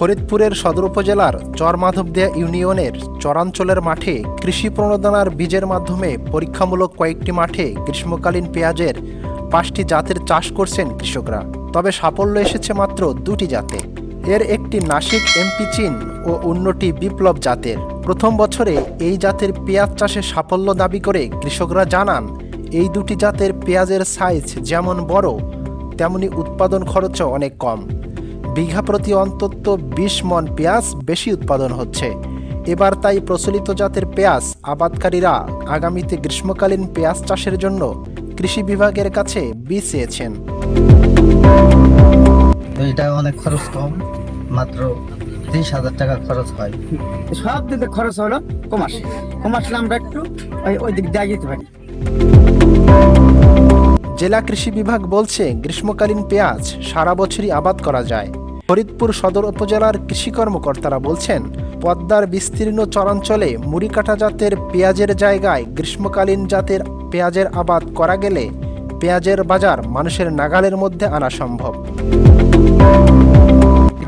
ফরিদপুরের সদর উপজেলার চরমাধবদিয়া ইউনিয়নের চরাঞ্চলের মাঠে কৃষি প্রণোদনার বীজের মাধ্যমে পরীক্ষামূলক কয়েকটি মাঠে গ্রীষ্মকালীন পেঁয়াজের পাঁচটি জাতের চাষ করছেন কৃষকরা। তবে সাফল্য এসেছে মাত্র দুটি জাতে। এর একটি নাসিক এমপি চীন ও অন্যটি বিপ্লব জাতের। প্রথম বছরে এই জাতের পেঁয়াজ চাষে সাফল্য দাবি করে কৃষকরা জানান, এই দুটি জাতের পেঁয়াজের সাইজ যেমন বড়, তেমনি উৎপাদন খরচও অনেক কম। বিঘা প্রতি অন্তত বিশ মন পেঁয়াজ বেশি উৎপাদন হচ্ছে। এবার তাই প্রচলিত জাতের পেঁয়াজ আবাদকারীরা আগামীতে গ্রীষ্মকালীন পেঁয়াজ চাষের জন্য কৃষি বিভাগের কাছে বীজ চেয়েছেন। তো এটা অনেক খরচ কম মাত্র ত্রিশ হাজার টাকা খরচ হয়। সব দিকে খরচ হলো কমাস কমাসলে আমরা একটু ওই ওই দিক দিয়ে যেতে পারি। জেলা কৃষি বিভাগ বলছে গ্রীষ্মকালীন পেঁয়াজ সারা বছরই আবাদ করা যায়। ফরিদপুর সদর উপজেলার কৃষি কর্মকর্তারা বলছেন, পদ্মার বিস্তীর্ণ চরাঞ্চলে মুড়িকাটা জাতের পেঁয়াজের জায়গায় গ্রীষ্মকালীন জাতের পেঁয়াজের আবাদ করা গেলে পেঁয়াজের বাজার মানুষের নাগালের মধ্যে আনা সম্ভব।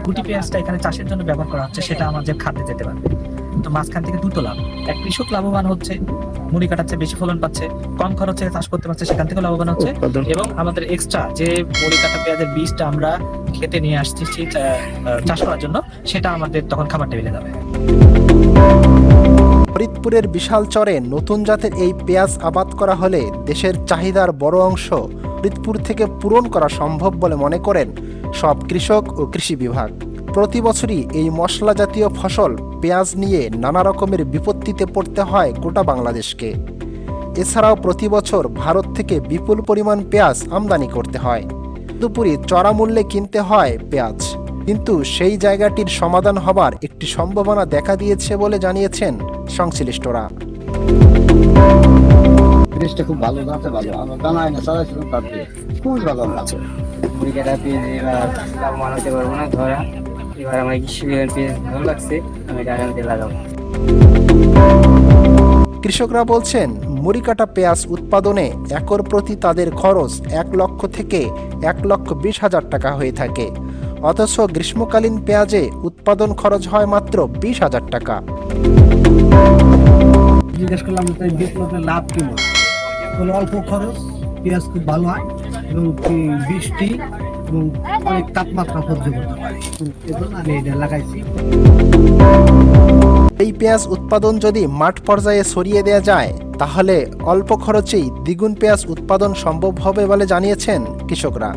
গুটি পেঁয়াজটা এখানে চাষের জন্য ব্যবহার করা হচ্ছে, সেটা আমাদের খাদ্যে যেতে পারবে। তো মাঝখান থেকে দুটো লাভ। এক কৃষক লাভবান হচ্ছে মুড়ি কাটাচ্ছে বেশি ফলন পাচ্ছে কম খরচে চাষ করতে পারছে সেখান থেকে লাভবান হচ্ছে। এবং আমাদের এক্সট্রা যে মুড়ি কাটা পেঁয়াজের বীজটা আমরা খেতে নিয়ে আসছি চাষ করার জন্য সেটা আমাদের তখন খাবার টেবিলে যাবে। ফরিদপুরের বিশাল চরে নতুন জাতের এই পেঁয়াজ আবাদ করা হলে দেশের চাহিদার বড় অংশ ফরিদপুর থেকে পূরণ করা সম্ভব বলে মনে করেন সব কৃষক ও কৃষি বিভাগ। প্রতি বছরই এই মশলা জাতীয় ফসল পেঁয়াজ নিয়ে নানা রকমের বিপত্তিতে পড়তে হয় গোটা বাংলাদেশকে। এছাড়াও প্রতি বছর ভারত থেকে বিপুল পরিমাণ পেঁয়াজ আমদানি করতে হয়। দুপুরি চড়া মূল্যে কিনতে হয় পেঁয়াজ। কিন্তু সেই জায়গাটির সমাধান হবার একটি সম্ভাবনা দেখা দিয়েছে বলে জানিয়েছেন সংশ্লিষ্টরা। জিনিসটা খুব ভালো জানতে ভালো। আমার জানা হয় না চালাইছিলাম তার খুবই ভালো আছে মুড়িকাটা পেঁয়াজ এবার লাভবান হতে পারব না ধরা। এবার আমার কৃষি ভালো লাগছে আমি এটা আগামীতে লাগাবো। কৃষকরা বলছেন মুড়িকাটা পেঁয়াজ উৎপাদনে একর প্রতি তাদের খরচ এক লক্ষ থেকে এক লক্ষ বিশ হাজার টাকা হয়ে থাকে। অথচ গ্রীষ্মকালীন পেঁয়াজে উৎপাদন খরচ হয় মাত্র বিশ হাজার টাকা। জিজ্ঞেস করলাম লাভ কি বলে বলে অল্প খরচ পেঁয়াজ খুব ভালো হয় এবং বৃষ্টি এবং অনেক তাপমাত্রা সহ্য করতে পারে। এজন্য আমি এটা লাগাইছি। এই পেঁয়াজ উৎপাদন যদি মাঠ পর্যায়ে সরিয়ে দেওয়া যায়, তাহলে অল্প খরচেই দ্বিগুণ পেঁয়াজ উৎপাদন সম্ভব হবে বলে জানিয়েছেন কৃষকরা।